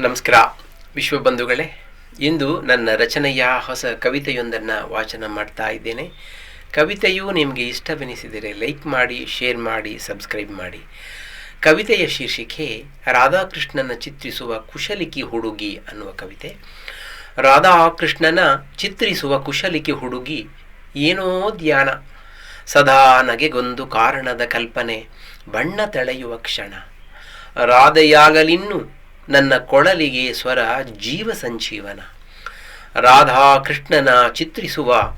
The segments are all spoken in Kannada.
ನಮಸ್ಕಾರ. ವಿಶ್ವ ಬಂಧುಗಳೇ, ಇಂದು ನನ್ನ ರಚನೆಯ ಹೊಸ ಕವಿತೆಯೊಂದನ್ನು ವಾಚನ ಮಾಡ್ತಾ ಇದ್ದೇನೆ. ಕವಿತೆಯು ನಿಮಗೆ ಇಷ್ಟವೆನಿಸಿದರೆ ಲೈಕ್ ಮಾಡಿ, ಶೇರ್ ಮಾಡಿ, ಸಬ್ಸ್ಕ್ರೈಬ್ ಮಾಡಿ. ಕವಿತೆಯ ಶೀರ್ಷಿಕೆ, ರಾಧಾಕೃಷ್ಣನ ಚಿತ್ರಿಸುವ ಕುಶಲಿಕಿ ಹುಡುಗಿ ಅನ್ನುವ ಕವಿತೆ. ರಾಧಾಕೃಷ್ಣನ ಚಿತ್ರಿಸುವ ಕುಶಲಿಕಿ ಹುಡುಗಿ ಏನೋ ಧ್ಯಾನ. ಸದಾ ನಗೆಗೊಂದು ಕಾರಣದ ಕಲ್ಪನೆ, ಬಣ್ಣ ತಳೆಯುವ ಕ್ಷಣ. ರಾಧೆಯಾಗಲಿನ್ನು ನನ್ನ ಕೊಳಲಿಗೆ ಸ್ವರ ಜೀವ ಸಂಜೀವನ. ರಾಧಾಕೃಷ್ಣನ ಚಿತ್ರಿಸುವ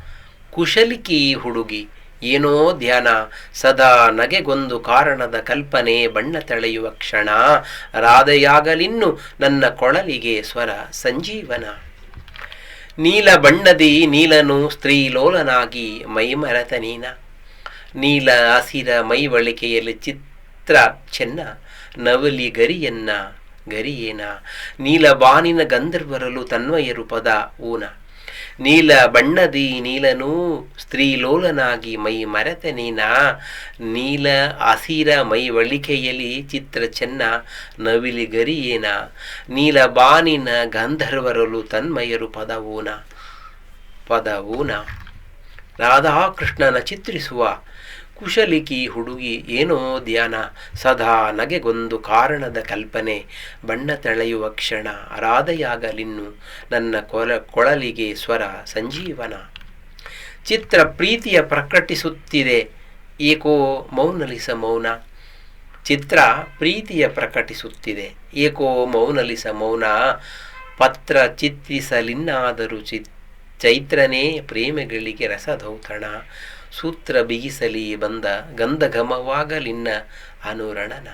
ಕುಶಲಿಕಿ ಹುಡುಗಿ ಏನೋ ಧ್ಯಾನ, ಸದಾ ನಗೆಗೊಂದು ಕಾರಣದ ಕಲ್ಪನೆ ಬಣ್ಣ ತಳೆಯುವ ಕ್ಷಣ, ರಾಧೆಯಾಗಲಿನ್ನು ನನ್ನ ಕೊಳಲಿಗೆ ಸ್ವರ ಸಂಜೀವನ. ನೀಲ ಬಣ್ಣದಿ ನೀಲನು ಸ್ತ್ರೀಲೋಲನಾಗಿ ಮೈಮರತ ನೀನ. ನೀಲ ಹಸಿರ ಮೈವಳಿಕೆಯಲ್ಲಿ ಚಿತ್ರ, ಚೆನ್ನ, ನವಲಿ ಗರಿಯನ್ನ ಗರಿಯೇನ? ನೀಲ ಬಾನಿನ ಗಂಧರ್ವರಲು ತನ್ವಯರು ಪದ ಊನ. ನೀಲ ಬಣ್ಣದಿ ನೀಲನೂ ಸ್ತ್ರೀಲೋಲನಾಗಿ ಮೈ ಮರೆತ ನೀನ. ನೀಲ ಹಸಿರ ಮೈವಳಿಕೆಯಲ್ಲಿ ಚಿತ್ರ ಚೆನ್ನ ನವಿಲಿ ಗರಿಯೇನ? ನೀಲ ಬಾನಿನ ಗಂಧರ್ವರಲು ತನ್ಮಯರು ಪದವೂನ ಪದವೂನ ರಾಧಾಕೃಷ್ಣನ ಚಿತ್ರಿಸುವ ಕುಶಲಿಕಿ ಹುಡುಗಿ ಏನೋ ಧ್ಯಾನ, ಸದಾ ನಗೆಗೊಂದು ಕಾರಣದ ಕಲ್ಪನೆ, ಬಣ್ಣ ತಳೆಯುವ ಕ್ಷಣ ಅರಾಧೆಯಾಗಲಿನ್ನು ನನ್ನ ಕೊಲ, ಕೊಳಲಿಗೆ ಸ್ವರ ಸಂಜೀವನ. ಚಿತ್ರ ಪ್ರೀತಿಯ ಪ್ರಕಟಿಸುತ್ತಿದೆ, ಏಕೋ ಮೌನಲಿಸ ಮೌನ. ಚಿತ್ರ ಪ್ರೀತಿಯ ಪ್ರಕಟಿಸುತ್ತಿದೆ, ಏಕೋ ಮೌನಲಿಸ ಮೌನ. ಪತ್ರ ಚಿತ್ರಿಸಲಿನ್ನಾದರೂ ಚಿ ಚೈತ್ರನೇ ಪ್ರೇಮಗಳಿಗೆ ರಸದೌತಣ ಸೂತ್ರ ಬಿಗಿಸಲಿ ಬಂದ ಗಂಧಘಮವಾಗಲಿನ್ನ ಅನುರಣನ.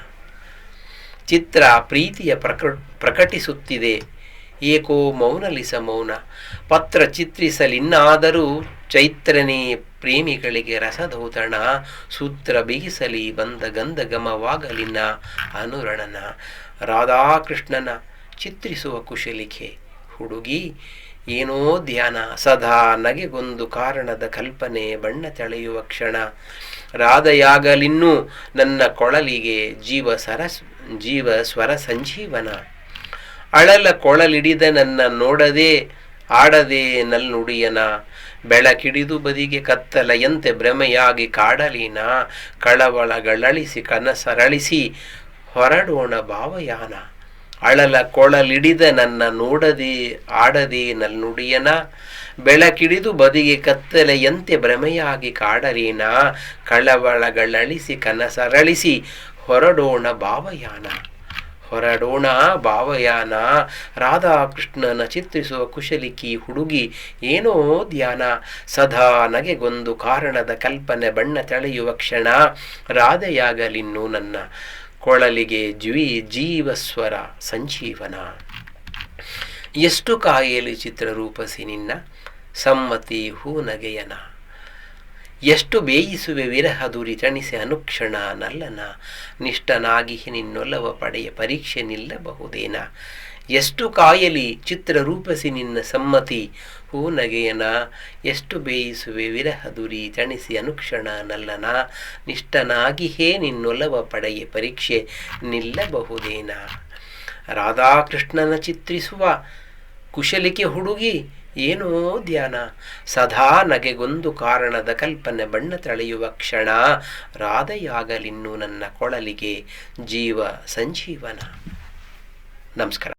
ಚಿತ್ರ ಪ್ರೀತಿಯ ಪ್ರಕ, ಪ್ರಕಟಿಸುತ್ತಿದೆ. ಏಕೋ ಮೌನಲಿಸ ಮೌನ. ಪತ್ರ ಚಿತ್ರಿಸಲಿನ್ನಾದರೂ ಚೈತ್ರನೇ ಪ್ರೇಮಿಗಳಿಗೆ ರಸದೌತಣ ಸೂತ್ರ ಬಿಗಿಸಲಿ ಬಂದ ಗಂಧಗಮವಾಗಲಿನ್ನ ಅನುರಣನ. ರಾಧಾಕೃಷ್ಣನ ಚಿತ್ರಿಸುವ ಕುಶಲಿಕೆ. ಹುಡುಗಿ ಏನೋ ಧ್ಯಾನ, ಸದಾ ನಗೆಗೊಂದು ಕಾರಣದ ಕಲ್ಪನೆ, ಬಣ್ಣ ತಳೆಯುವ ಕ್ಷಣ. ರಾಧೆಯಾಗಲಿನ್ನೂ ನನ್ನ ಕೊಳಲಿಗೆ ಜೀವ ಸರಸ್ ಜೀವ ಸ್ವರ ಸಂಜೀವನ. ಅಳಲ ಕೊಳಲಿಡಿದ ನನ್ನ ನೋಡದೆ, ಆಡದೆ ನಲ್ನುಡಿಯನ. ಬೆಳಕಿಡಿದು ಬದಿಗೆ ಕತ್ತಲೆಯಂತೆ ಭ್ರಮೆಯಾಗಿ ಕಾಡಲಿನ. ಕಳವಳಗಳಳಿಸಿ ಕನಸರಳಿಸಿ ಹೊರಡೋಣ ಭಾವಯಾನ. ಅಳಲ ಕೊಳಲಿಡಿದ ನನ್ನ ನೋಡದೆ, ಆಡದೆ ನಲ್ನುಡಿಯನ. ಬೆಳಕಿಡಿದು ಬದಿಗೆ ಕತ್ತಲೆಯಂತೆ ಭ್ರಮೆಯಾಗಿ ಕಾಡರೇನ. ಕಳವಳಗಳಳಿಸಿ ಕನಸರಳಿಸಿ ಹೊರಡೋಣ ಭಾವಯಾನ. ಹೊರಡೋಣ ಭಾವಯಾನ. ರಾಧಾಕೃಷ್ಣನ ಚಿತ್ರಿಸುವ ಕುಶಲಿಕಿ ಹುಡುಗಿ ಏನೋ ಧ್ಯಾನ. ಸದಾ ನಗೆಗೊಂದು ಕಾರಣದ ಕಲ್ಪನೆ ಬಣ್ಣ ತಳೆಯುವ ಕ್ಷಣ ರಾಧೆಯಾಗಲಿನ್ನು ನನ್ನ ಕೊಳಲಿಗೆ ಜ್ವಿ ಜೀವಸ್ವರ ಸಂಜೀವನ. ಎಷ್ಟು ಕಾಯಲಿ ಚಿತ್ರರೂಪಸಿ ನಿನ್ನ ಸಮ್ಮತಿ ಹೂನಗೆಯನ. ಎಷ್ಟು ಬೇಯಿಸುವೆ ವಿರಹ ದುರಿ ತಣಿಸಿ ಅನುಕ್ಷಣ ನಲ್ಲನ. ನಿಷ್ಠನಾಗಿ ನಿನ್ನೊಲವ ಪಡೆಯ ಪರೀಕ್ಷೆ ನಿಲ್ಲಬಹುದೇನ. ಎಷ್ಟು ಕಾಯಲಿ ಚಿತ್ರ ರೂಪಿಸಿ ನಿನ್ನ ಸಮ್ಮತಿ? ಹೂ ನಗೆಯನ, ಎಷ್ಟು ಬೇಯಿಸುವೆ ವಿರಹದುರಿ ತಣಿಸಿ ಅನುಕ್ಷಣ ನಲ್ಲನ, ನಿಷ್ಠನಾಗಿ ಹೇ ನಿನ್ನೊಲವ ಪಡೆಯ ಪರೀಕ್ಷೆ ನಿಲ್ಲಬಹುದೇನ? ರಾಧಾಕೃಷ್ಣನ ಚಿತ್ರಿಸುವ ಕುಶಲಿಕೆ ಹುಡುಗಿ ಏನೋ ಧ್ಯಾನ. ಸದಾ ನಗೆಗೊಂದು ಕಾರಣದ ಕಲ್ಪನೆ ಬಣ್ಣ ತಳೆಯುವ ಕ್ಷಣ ರಾಧೆಯಾಗಲಿನ್ನು ನನ್ನ ಕೊಳಲಿಗೆ ಜೀವ ಸಂಜೀವನ. ನಮಸ್ಕಾರ.